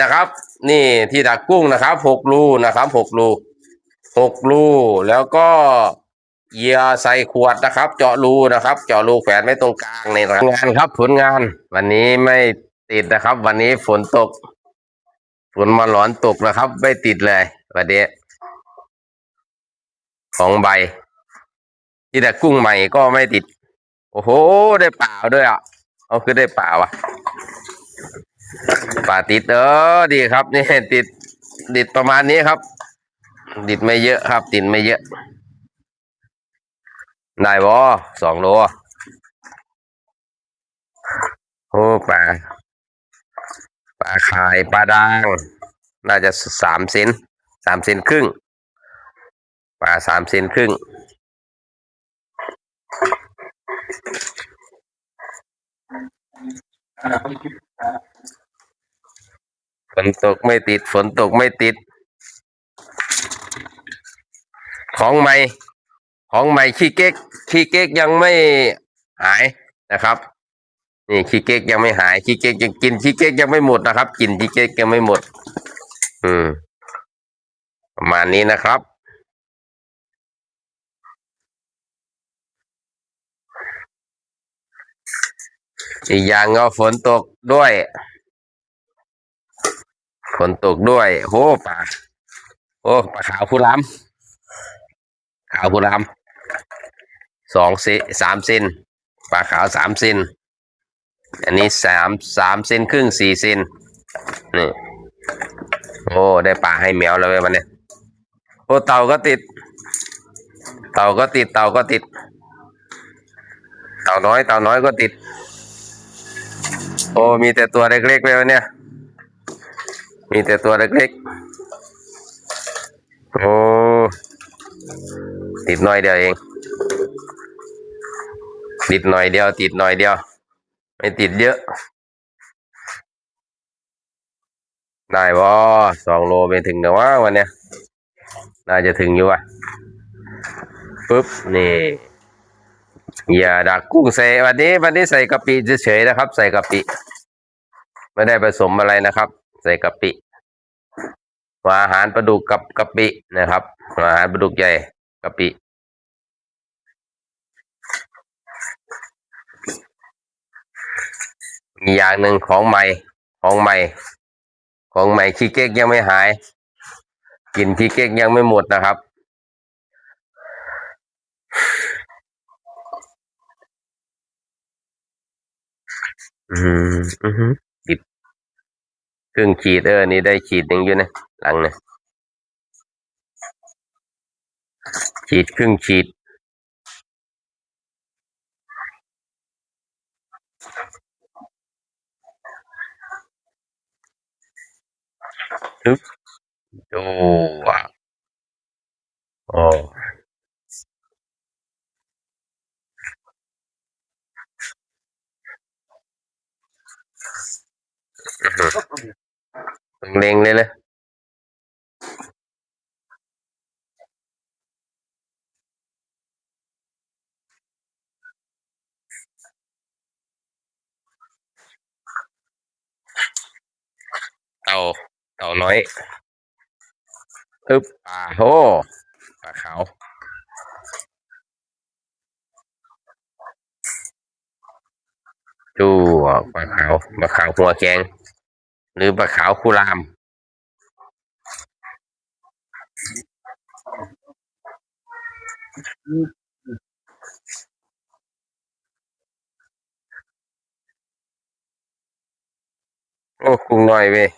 นะครับ นี่ที่ดักกุ้งนะครับหกรูนะครับหกรูหกรูแล้วก็เหยื่อใส่ขวดนะครับ เจาะรูนะครับ เจาะรูแขวนไว้ตรงกลางนี่นะงานครับ ผลงาน วันนี้ไม่ติดนะครับ วันนี้ฝนตก ฝนมาหลอนตกนะครับ ไม่ติดเลยวันนี้สองใบ ที่ดักกุ้งใหม่ก็ไม่ติด โอ้โห ได้เปล่าด้วยอะเอาคือได้เปล่าวะ ป่าติดเออดีครับนี่ติดติดประมาณนี้ครับ ติดไม่เยอะครับ ติดไม่เยอะได้บอสองโลโอ้ปลาปลาขายปลาดาง น่าจะสามเซนสามเซนครึ่งปลาสามเซนครึ่ง ฝนตกไม่ติด ฝนตกไม่ติด ของใหม่ ของใหม่ขี้เก๊กขี้เก๊กยังไม่หายนะครับ นี่ขี้เก๊กยังไม่หายขี้เก๊กยังกินขี้เก๊กยังไม่หมดนะครับ กินขี้เก๊กยังไม่หมด อืม ประมาณนี้นะครับ อีกอย่างก็ฝนตกด้วย ฝนตกด้วยโอ้ปลาโอ้ปลาขาวผู้ล้ำขาวผู้ล้ำสองเซสามเซนปลาขาวสามเซนอันนี้สามสามเซนครึ่งสี่เซนนี่โอ้ได้ปลาให้แมวแล้วเว้ยวันนี้โอ้เต่าก็ติด เต่าก็ติดเต่าก็ติด เต่าน้อยเต่าน้อยก็ติด อ้มีแต่ตัวเล็กๆเลยวันเนี้ยมีแต่ตัวเล็กๆ โอ้ติดหน่อยเดียวเอง ติดหน่อยเดียว ติดหน่อยเดียว ไม่ติดเยอะ ได้บ่สองโลไปถึงเดี๋ยวว่าวันเนี้ยน่าจะถึงอยู่อะปุ๊บนี่อย่าดักกุ้งใส่วันนี้วันนี้ใส่กะปิเฉยๆนะครับ ใส่กะปิ ไม่ได้ผสมอะไรนะครับ ใส่กะปิหัวอาหารปลาดุกกับกะปินะครับหัวอาหารปลาดุกใหญ่กะปิมีอย่างหนึ่งของใหม่ของใหม่ ของใหม่ขี้เก๊กยังไม่หายกินขี้เก๊กยังไม่หมดนะครับอืมอือ ครึ่งขีดเออนี่ได้ขีดหนึ่งอยู่นะหลังเนี่ยขีดครึ่งขีดฮึบโอ้ว้าวโอ้อื้อหือต้อง เล็งเลยเลยเต่าเต่าน้อยฮึบปลาโอ้ปลาขาวดูปลาขาวปลาขาวหัวแกง หรือปลาขาวคูราม โอ้กุ้งน้อยเว้ย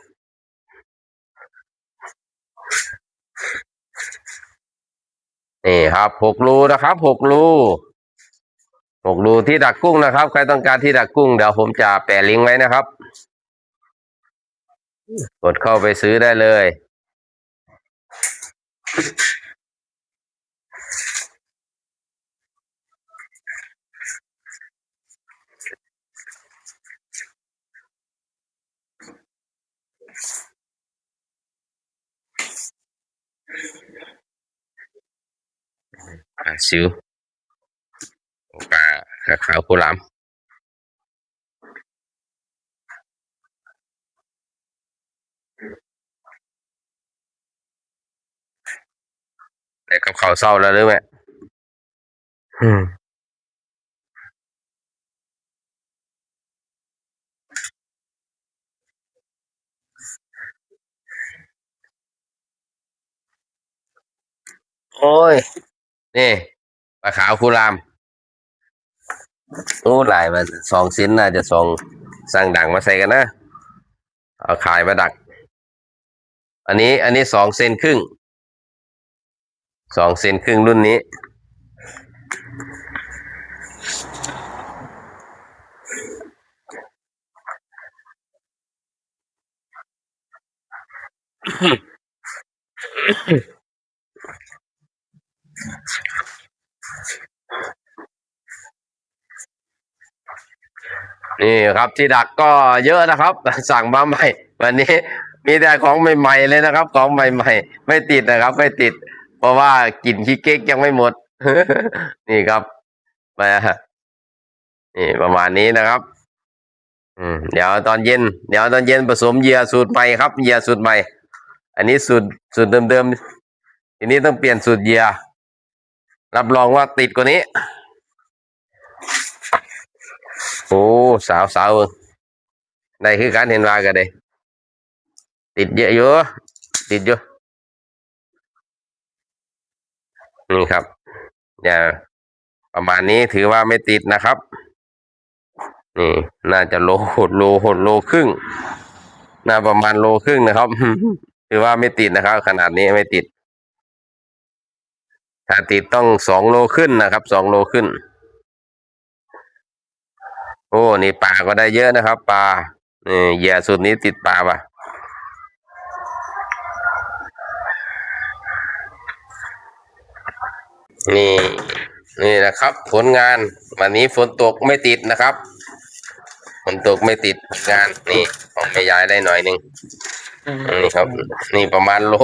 นี่ครับหกรูนะครับหกรูหกรูที่ดักกุ้งนะครับ ใครต้องการที่ดักกุ้งเดี๋ยวผมจะแปะลิงก์ไว้นะครับ กดเข้าไปซื้อได้เลย à, xíu và khá khá cô lắm าขาขาวกุหลาม แต่กับเขาวเศร้าแล้วหรือไหมอืมโอ้ย นี่ปลาขาวคูรามโอ้หลายมันสองชิ้นน่าจะสองสั่งดังมาใส่กันนะ เอาขายมาดัก อันนี้ อันนี้สองเซนครึ่ง สองเซนครึ่งรุ่นนี้ นี่ครับที่ดักก็เยอะนะครับ สั่งมาใหม่ วันนี้มีแต่ของใหม่ ๆ เลยนะครับ ของใหม่ ๆ ไม่ติดนะครับ ไม่ติด เพราะว่ากลิ่นขี้เก๊กยังไม่หมด นี่ครับมานี่ประมาณนี้นะครับอืมเดี๋ยวตอนเย็น เดี๋ยวตอนเย็นผสมเหยื่อสูตรใหม่ครับเหยื่อสูตรใหม่ อันนี้สูตรสูตรเดิมๆทีนี้ต้องเปลี่ยนสูตรเหยื่อรับรองว่าติดกว่านี้ โอ้สาวสาวได้คือการเห็นว่ากันเลยติดเยอะอยู่ติดอยู่ นี่ครับอย่าประมาณนี้ถือว่าไม่ติดนะครับนี่น่าจะโลหดโลหดโลครึ่งน่าประมาณโลครึ่งนะครับ ถือว่าไม่ติดนะครับ ขนาดนี้ไม่ติด ถ้าติดต้องสองโลขึ้นนะครับสองโลขึ้น โอ้นี่ปลาก็ได้เยอะนะครับปลาเนี่เหยื่อสุดนี้ติดปลาป่ะ นี่นี่นะครับ ผลงานวันนี้ฝนตกไม่ติดนะครับฝนตกไม่ติดผลงานนี่ของแม่ยายได้หน่อยหนึ่งนี่ครับ นี่ประมาณโล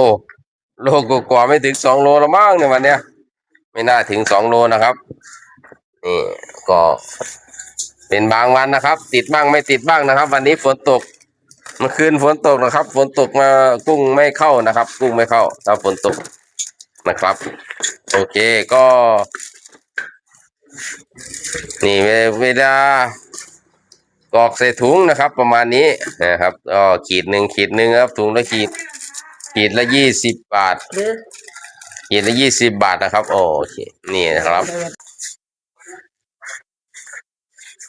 โลกกว่าๆไม่ถึงสองโลละมั้งในยวันเนี้ยไม่น่าถึงสองโลนะครับนี่ก็เป็นบางวันนะครับ ติดบ้างไม่ติดบ้างนะครับ วันนี้ฝนตกเมื่อคืนฝนตกนะครับ ฝนตกมากุ้งไม่เข้านะครับ กุ้งไม่เข้าถ้าฝนตก นะครับ โอเคก็ นี่เวลากรอกใส่ถุงนะครับ ประมาณนี้นะครับก็ขีดหนึ่งขีดหนึ่งครับถุงละขีด ขีดละยี่สิบบาทขีดละยี่สิบบาทนะครับ โอเคนี่นะครับ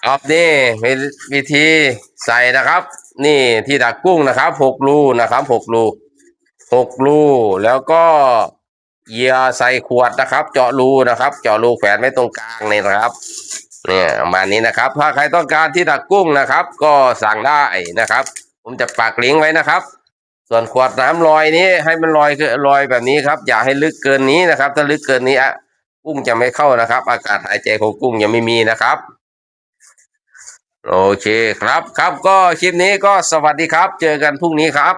ครับนี่วิธีใส่นะครับ นี่ที่ดักกุ้งนะครับหกรูนะครับหกรูหกรูแล้วก็ เหยื่อใส่ขวดนะครับ เจาะรูนะครับ เจาะรูแขวนไว้ตรงกลางนี่นะครับเนี่ยประมาณนี้นะครับ ถ้าใครต้องการที่ดักกุ้งนะครับ ก็สั่งได้นะครับ ผมจะปักลิงก์ไว้นะครับ ส่วนขวดน้ำลอยนี้ให้มันลอยคือลอยแบบนี้ครับ อย่าให้ลึกเกินนี้นะครับ ถ้าลึกเกินนี้อะกุ้งจะไม่เข้านะครับ อากาศหายใจของกุ้งยังไม่มีนะครับ โอเคครับครับก็คลิปนี้ก็สวัสดีครับ เจอกันพรุ่งนี้ครับ